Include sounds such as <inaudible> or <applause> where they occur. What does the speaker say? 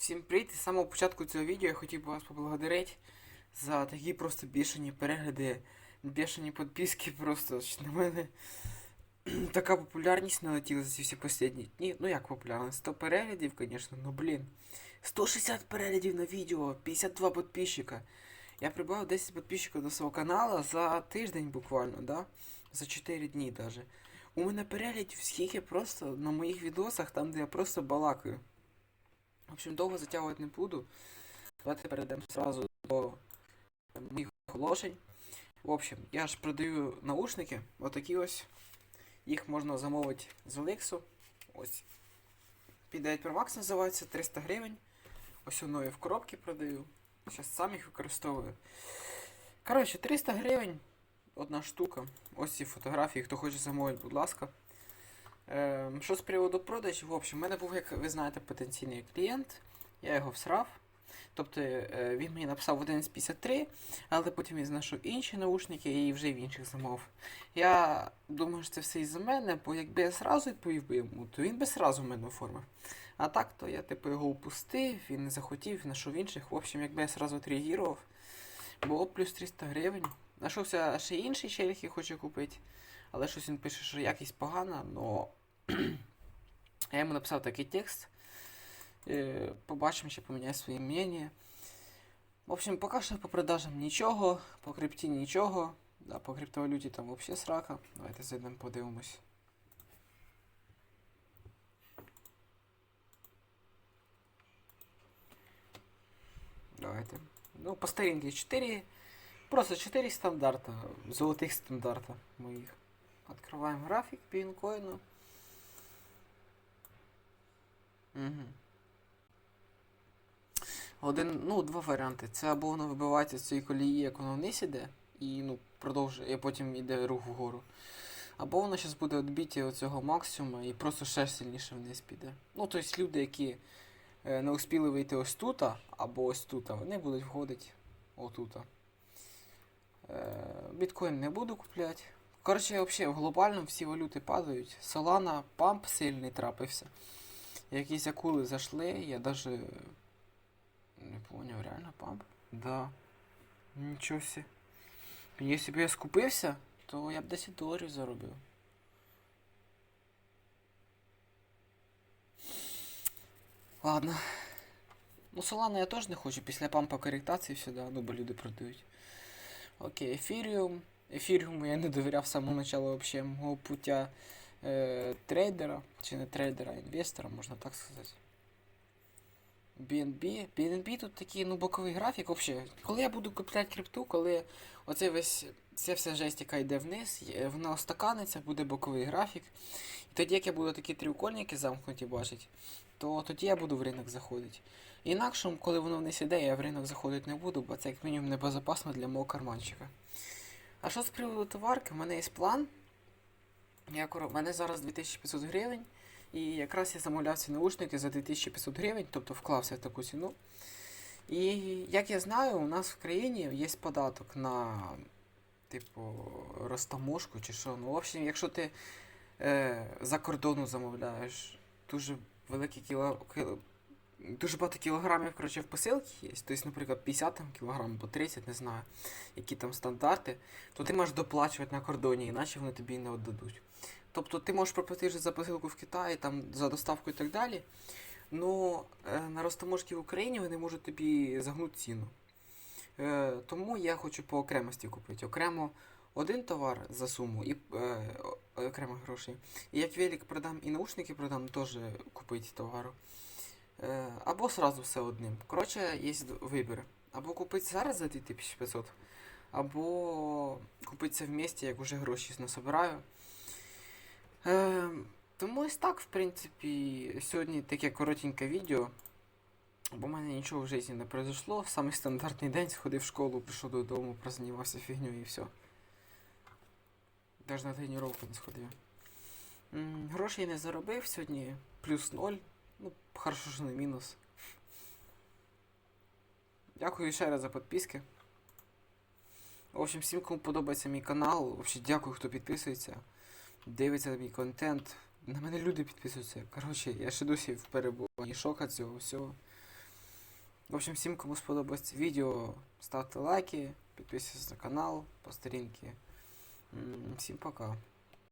Всім привіт! З самого початку цього відео я хотів би вас поблагодарити за такі просто бішені перегляди, бішені підписки, просто на мене <clears throat> така популярність налетіла за ці всі останні дні. Ну як популярність? 100 переглядів, звісно, ну блін. 160 переглядів на відео, 52 підписчика. Я прибав 10 підписчиків до свого каналу за тиждень буквально, да? За 4 дні даже. У мене переглядів скільки просто на моїх відосах, там де я просто балакаю. В общем, довго затягувати не буду. Давайте перейдемо сразу до моїх оголошень. В общем, я ж продаю наушники, отакі ось. Їх можна замовити з Олексу. Ось. P9 Pro Max називається 300 гривень. Ось воно я в коробці продаю. Зараз сам їх використовую. Коротше, 300 гривень. Одна штука. Ось ці фотографії, хто хоче замовити, будь ласка. Е, що з приводу продажів, в общем, в мене був, як ви знаєте, потенційний клієнт, я його всрав. Тобто е, він мені написав 11.53, але потім він знайшов інші наушники і вже в інших замов. Я думаю, що це все із-за мене, бо якби я зразу відповів би йому, то він би зразу в мене оформив. А так, то я типу його упустив, він не захотів, знайшов інших. В общем, якби я зразу відреагував, було б плюс 300 гривень. Знайшовся ще інший челік, який хоче купити, але щось він пише, що якість погана, но я йому написав такий текст. Е, Побачимо, ще поміняю своє мнення. В общем, поки що по продажам нічого, по крипті нічого. Да, по криптовалюті там взагалі срака. Давайте зайдемо, подивимось. Давайте. Ну, по старинке 4. Просто 4 стандарта. Золотих стандарта моїх. Открываем график пинкоину. Один, ну, два варіанти. Це або воно вибивається з цієї колії, як воно вниз іде, і ну, продовжує, і потім йде рух вгору. Або воно зараз буде відбиття оцього максимуму і просто ще сильніше вниз піде. Ну, тобто люди, які е, не успіли вийти ось тут, або ось тут, вони будуть входити отут. Е, біткоін не буду купляти. Коротше, взагалі, глобально всі валюти падають. Solana памп сильний трапився. Якісь акули зайшли, я даже не поняв, реально памп? Да. Нічого сі. Якщо б я скупився, то я б 10 доларів заробив. Ладно. Ну, Solana я теж не хочу, після пампа корректації сюди, ну бо люди продають. Окей, ефіріум. Ефіріуму я не довіряв з самого початку вообще мого пуття е, трейдера, чи не трейдера, інвестора, можна так сказати. BNB. BNB тут такий ну, боковий графік. Вообще, коли я буду купляти крипту, коли оцей весь ця вся жесть, яка йде вниз, вона остаканиться, буде боковий графік. І тоді, як я буду такі треугольники замкнуті бачити, то тоді я буду в ринок заходити. Інакше, коли воно вниз іде, я в ринок заходити не буду, бо це як мінімум небезпечно для мого карманчика. А що з приводу товарки? У мене є план. Я, в мене зараз 2500 гривень. І якраз я замовляв ці наушники за 2500 гривень, тобто вклався в таку ціну. І як я знаю, у нас в країні є податок на, типу, розтаможку чи що. Ну, в общем, якщо ти е, за кордону замовляєш дуже великі кіло, кіло, дуже багато кілограмів коротше, в посилці є. Тобто, наприклад, 50 там, кілограм або 30, не знаю, які там стандарти, то ти можеш доплачувати на кордоні, іначе вони тобі не віддадуть. Тобто ти можеш проплатити за посилку в Китаї, там, за доставку і так далі. Ну на розтаможці в Україні вони можуть тобі загнути ціну. Е, тому я хочу по окремості купити. Окремо один товар за суму і е, окремо грошей. І як велик продам і наушники продам, теж купити товару. Е, або сразу все одним. Коротше, є вибір. Або купити зараз за 2500, або купити це в місті, як уже гроші насобираю. Е, тому ось так, в принципі, сьогодні таке коротеньке відео. Бо в мене нічого в житті не произошло. Самий стандартний день сходив в школу, прийшов додому, прознімався фігню і все. Навіть на тренування не сходив. Грошей не заробив сьогодні, плюс ноль. Ну, хорошо, що не мінус. Дякую ще раз за підписки. В общем, всім, кому подобається мій канал, вообще дякую, хто підписується, дивиться мій контент. На мене люди підписуються. Коротше, я ще досі в перебуванні шока цього всього. В общем, всім, кому сподобалось це відео, ставте лайки, підписуйтесь на канал по сторінці. М, Всім пока.